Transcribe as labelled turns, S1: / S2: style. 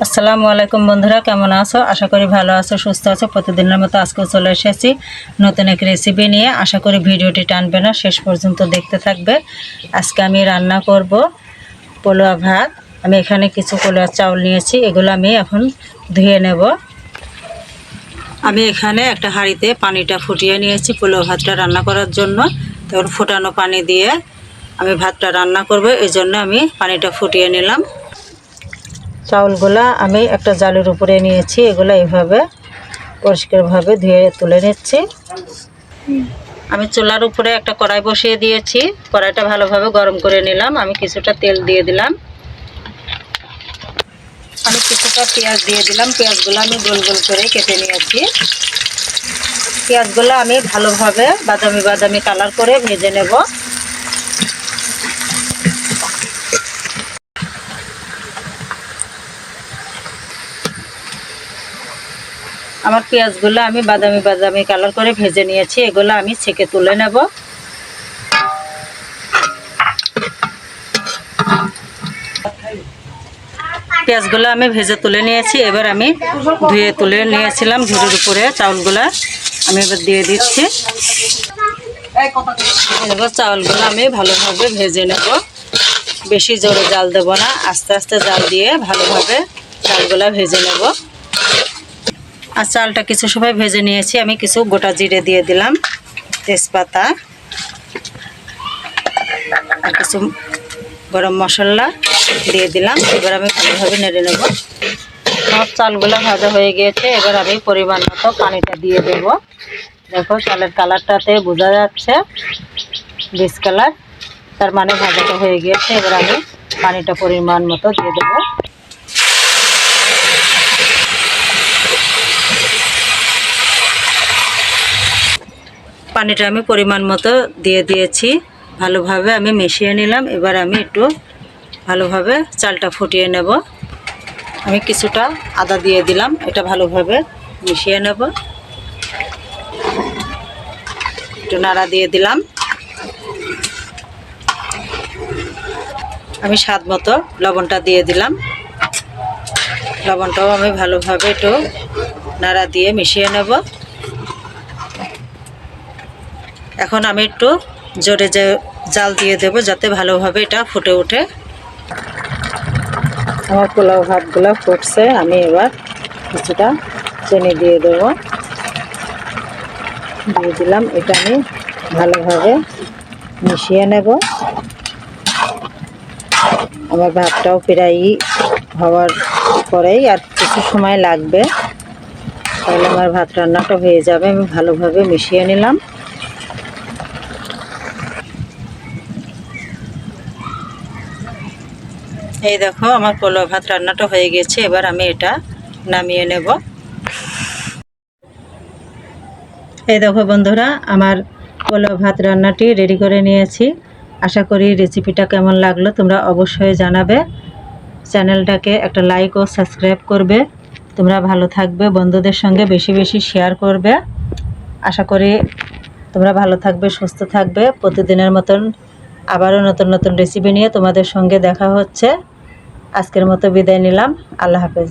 S1: আসসালামু আলাইকুম বন্ধুরা, কেমন আছো? আশা করি ভালো আছো, সুস্থ আছো। প্রতিদিনের মতো আজকেও চলে এসেছি নতুন এক রেসিপি নিয়ে। আশা করি ভিডিওটি টানবে না, শেষ পর্যন্ত দেখতে থাকবে। আজকে আমি রান্না করব পোলোয়া ভাত। আমি এখানে কিছু পোলোয়া চাউল নিয়েছি, এগুলো আমি এখন ধুয়ে নেব। আমি এখানে একটা হাঁড়িতে পানিটা ফুটিয়ে নিয়েছি পোলোয়া ভাতটা রান্না করার জন্য। তখন ফুটানো পানি দিয়ে আমি ভাতটা রান্না করব এই জন্য আমি পানিটা ফুটিয়ে নিলাম। চাউলগুলা আমি একটা জালের উপরে নিয়েছি, এগুলো এইভাবে পরিষ্কারভাবে ধুয়ে তুলে নিচ্ছি। আমি চুলার উপরে একটা কড়াই বসিয়ে দিয়েছি, কড়াইটা ভালোভাবে গরম করে নিলাম। আমি কিছুটা তেল দিয়ে দিলাম। আমি কিছুটা পেঁয়াজ দিয়ে দিলাম। পেঁয়াজগুলো আমি গোল গোল করে কেটে নিয়েছি। পেঁয়াজগুলো আমি ভালোভাবে বাদামি বাদামি কালার করে ভেজে নেব। আমার পেঁয়াজগুলো আমি বাদামি বাদামি কালার করে ভেজে নিয়েছি, এগুলো আমি ছেঁকে তুলে নেব। পেঁয়াজগুলো আমি ভেজে তুলে নিয়েছি, এবার আমি ধুয়ে তুলে নিয়েছিলাম ঝুড়ির উপরে চাউলগুলো, আমি এবার দিয়ে দিচ্ছি। এবার চাউলগুলো আমি ভালোভাবে ভেজে নেব। বেশি জোরে জাল দেব না, আস্তে আস্তে জাল দিয়ে ভালোভাবে চালগুলো ভেজে নেব। আর চালটা কিছু সময় ভেজে নিয়েছি। আমি কিছু গোটা জিরে দিয়ে দিলাম তেজপাতা আর কিছু গরম মশলা দিয়ে দিলাম। এবার আমি ভালোভাবে নেড়ে নেব। আমার চালগুলো ভাজা হয়ে গিয়েছে। এবার আমি পরিমাণ মতো পানিটা দিয়ে দেব। দেখো চালের কালারটাতে বোঝা যাচ্ছে বিষ কালার। তার মানে ভাজাটা হয়ে গিয়েছে। এবার আমি পানিটা পরিমাণ মতো দিয়ে দেবো। পানিটা আমি পরিমাণ মতো দিয়ে দিয়েছি। ভালোভাবে আমি মিশিয়ে নিলাম। এবার আমি একটু ভালোভাবে চালটা ফুটিয়ে নেব। আমি কিছুটা আদা দিয়ে দিলাম। এটা ভালোভাবে মিশিয়ে নেব। একটু নাড়া দিয়ে দিলাম। আমি স্বাদ মতো লবণটা দিয়ে দিলাম। লবণটাও আমি ভালোভাবে একটু নাড়া দিয়ে মিশিয়ে নেব। এখন আমি একটু জোরে যে জাল দিয়ে দেব যাতে ভালোভাবে এটা ফুটে ওঠে। আমার পোলাও ভাতগুলো ফুটছে, আমি এবার কিছুটা চিনি দিয়ে দেব। দিয়ে দিলাম, এটা আমি ভালোভাবে মিশিয়ে নেব। আমার ভাতটাও প্রায় হওয়ার পরেই আর কিছু সময় লাগবে। তাহলে আমার ভাত রান্নাটা হয়ে যাবে, আমি ভালোভাবে মিশিয়ে নিলাম। এই দেখো, আমার পোলাও ভাত রান্নাটা হয়ে গেছে, এবার আমি এটা নামিয়ে নেব। এই দেখো বন্ধুরা, আমার পোলাও ভাত রান্নাটি রেডি করে নিয়েছি। আশা করি রেসিপিটা কেমন লাগল তোমরা অবশ্যই জানাবে। চ্যানেলটাকে একটা লাইক ও সাবস্ক্রাইব করবে। তোমরা ভালো থাকবে, বন্ধুদের সঙ্গে বেশি বেশি শেয়ার করবে। আশা করি তোমরা ভালো থাকবে, সুস্থ থাকবে। প্রতিদিনের মতন আবারও নতুন নতুন রেসিপি নিয়ে তোমাদের সঙ্গে দেখা হচ্ছে। আজকের মতো বিদায় নিলাম। আল্লাহ হাফেজ।